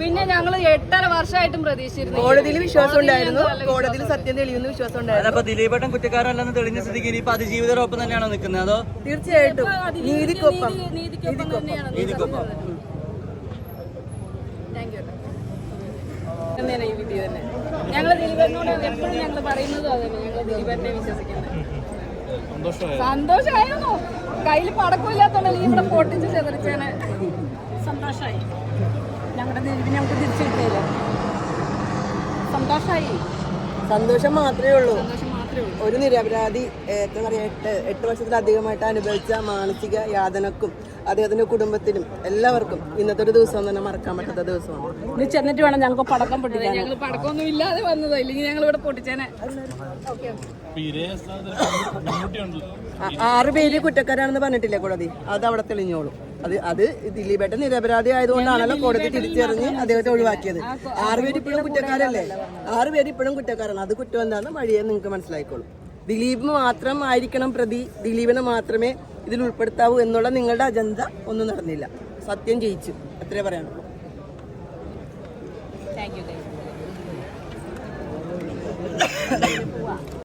പിന്നെ ഞങ്ങൾ എട്ടര വർഷമായിട്ടും പ്രതീക്ഷിച്ചിരുന്നു. കോടതിയിൽ വിശ്വാസം ഉണ്ടായിരുന്നു. കോടതിയിൽ സത്യം തെളിയുന്ന വിശ്വാസം ഉണ്ടായിരുന്നു. അതപ്പോ ദിലീപേട്ടൻ കുറ്റക്കാരല്ലെന്ന് തെളിഞ്ഞ സ്ഥിതിക്ക് ഇനിയിപ്പോ അതിജീവിതരൊപ്പം തന്നെയാണോ നിൽക്കുന്നത്? അതോ തീർച്ചയായിട്ടും. നീതിക്കൊപ്പം. നീതിക്കൊപ്പം ഞങ്ങൾ എപ്പോഴും ഞങ്ങൾ പറയുന്നതും അതന്നെ. ഞങ്ങൾ വിശ്വസിക്കുന്നത്. സന്തോഷമായിരുന്നു. കയ്യിൽ പടക്കമില്ലാത്തോണ്ടല്ലേ ഇവിടെ പൊട്ടിച്ച് ചെതറിച്ചേനെ. സന്തോഷമായി ഞങ്ങളുടെ ദിലീപിനെ നമുക്ക് തിരിച്ചു കിട്ടിയില്ല? സന്തോഷമായി സന്തോഷം മാത്രമേ ഉള്ളൂ. സന്തോഷം മാത്രമേ ഉള്ളൂ. ഒരു നിരപരാധി എന്താ പറയാ എട്ട് എട്ട് വർഷത്തിലധികമായിട്ട് അനുഭവിച്ച മാനസിക യാതനക്കും അദ്ദേഹത്തിന്റെ കുടുംബത്തിനും എല്ലാവർക്കും ഇന്നത്തെ ഒരു ദിവസം തന്നെ മറക്കാൻ പറ്റാത്ത ദിവസമാണ്. ഇനി ചെന്നിട്ട് വേണം ഞങ്ങൾക്ക് പടക്കം പൊട്ടിക്കാൻ. ഞങ്ങൾ പടക്കമൊന്നും ഇല്ലാതെ വന്നത്. ഇല്ലെങ്കിൽ ഞങ്ങൾ ഇവിടെ പൊട്ടിച്ചേനെ. ആറ് പേര് കുറ്റക്കാരാണെന്ന് പറഞ്ഞിട്ടില്ലേ കോടതി? അത് അവിടെ തെളിഞ്ഞോളും. അത് അത് ദിലീപേട്ടൻ നിരപരാധി ആയതുകൊണ്ടാണല്ലോ കോടതി തിരിച്ചറിഞ്ഞ് അദ്ദേഹത്തെ ഒഴിവാക്കിയത്. ആറുപേര് ഇപ്പോഴും കുറ്റക്കാരല്ലേ? ആറുപേര് ഇപ്പോഴും കുറ്റക്കാരാണ്. അത് കുറ്റം എന്താണെന്ന് വഴിയെ നിങ്ങൾക്ക് മനസ്സിലായിക്കോളും. ദിലീപ് മാത്രം ആയിരിക്കണം പ്രതി. ദിലീപിനെ മാത്രമേ ഇതിൽ ഉൾപ്പെടുത്താവൂ എന്നുള്ള നിങ്ങളുടെ അജണ്ട ഒന്നും നടന്നില്ല. സത്യം ജയിച്ചു. അത്രേ പറയാനുള്ളൂ. Thank you